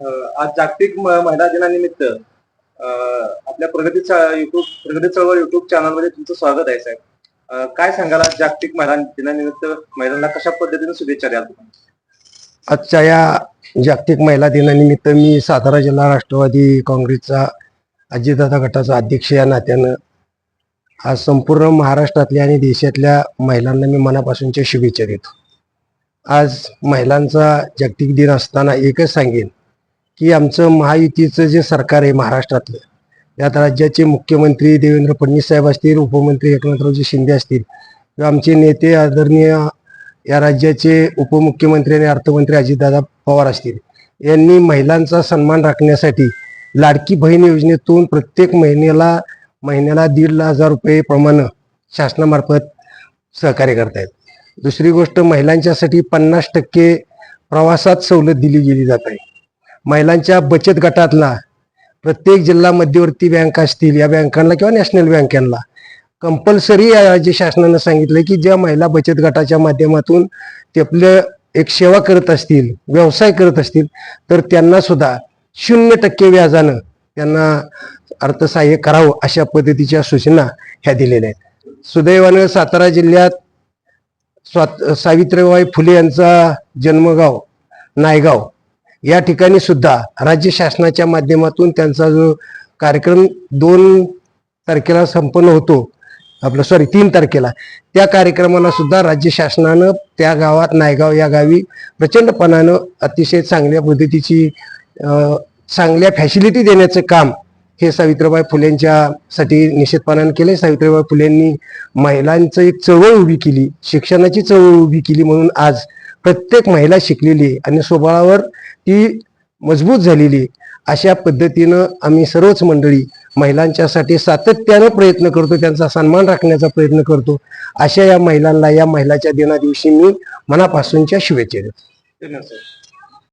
आज जागतिक म- महिला दिनानिमित्त आपल्या प्रगती युट्यूब प्रगती चळवळ युट्यूब चॅनलमध्ये तुमचं स्वागत आहे साहेब काय सांगाल आज जागतिक महिला दिनानिमित्त महिलांना कशा पद्धतीने शुभेच्छा द्याल तुम्ही? आजच्या या जागतिक महिला दिनानिमित्त मी सातारा जिल्हा राष्ट्रवादी काँग्रेसचा अजितदादा गटाचा अध्यक्ष या नात्यानं आज संपूर्ण महाराष्ट्रातल्या आणि देशातल्या महिलांना मी मनापासूनच्या शुभेच्छा देतो आज महिलांचा जागतिक दिन असताना एकच सांगेन की आमचं महायुतीचं जे सरकार आहे महाराष्ट्रातलं यात राज्याचे मुख्यमंत्री देवेंद्र फडणवीस साहेब असतील उपमंत्री एकनाथरावजी शिंदे असतील किंवा आमचे नेते आदरणीय या राज्याचे उपमुख्यमंत्री आणि अर्थमंत्री अजितदादा पवार असतील यांनी महिलांचा सन्मान राखण्यासाठी लाडकी बहीण योजनेतून प्रत्येक महिन्याला महिन्याला दीड हजार रुपये प्रमाणे शासनामार्फत सहकार्य करतायत. दुसरी गोष्ट महिलांच्यासाठी पन्नास टक्के प्रवासात सवलत दिली गेली जात आहे. महिलांच्या बचत गटातला प्रत्येक जिल्हा मध्यवर्ती बँक असतील या बँकांना किंवा नॅशनल बँकांना. कंपल्सरी या राज्य शासनानं सांगितलं की ज्या महिला बचत गटाच्या माध्यमातून ते आपलं एक सेवा करत असतील व्यवसाय करत असतील तर त्यांना सुद्धा शून्य टक्के व्याजानं त्यांना अर्थसहाय्य करावं अशा पद्धतीच्या सूचना ह्या दिलेल्या आहेत. सुदैवानं सातारा जिल्ह्यात स्वात सावित्रीबाई फुले यांचा जन्मगाव नायगाव या ठिकाणी सुद्धा राज्य शासनाच्या माध्यमातून त्यांचा जो कार्यक्रम दोन तारखेला संपन्न होतो आपलं सॉरी तीन तारखेला त्या कार्यक्रमाला सुद्धा राज्य शासनानं त्या गावात नायगाव या गावी प्रचंडपणानं अतिशय चांगल्या पद्धतीची चांगल्या फॅसिलिटी देण्याचं काम हे सावित्रीबाई फुलेंच्यासाठी निश्चितपणानं केले सावित्रीबाई फुलेंनी महिलांचं एक चळवळ उभी केली शिक्षणाची चळवळ उभी केली म्हणून आज प्रत्येक महिला शिकलेली आहे आणि स्वभावावर ती मजबूत झालेली आहे. अशा पद्धतीनं आम्ही सर्वच मंडळी महिलांच्यासाठी सातत्यानं प्रयत्न करतो त्यांचा सन्मान राखण्याचा प्रयत्न करतो. अशा या महिलांना या महिलाच्या दिना दिवशी मी मनापासूनच्या शुभेच्छा देतो. धन्यवाद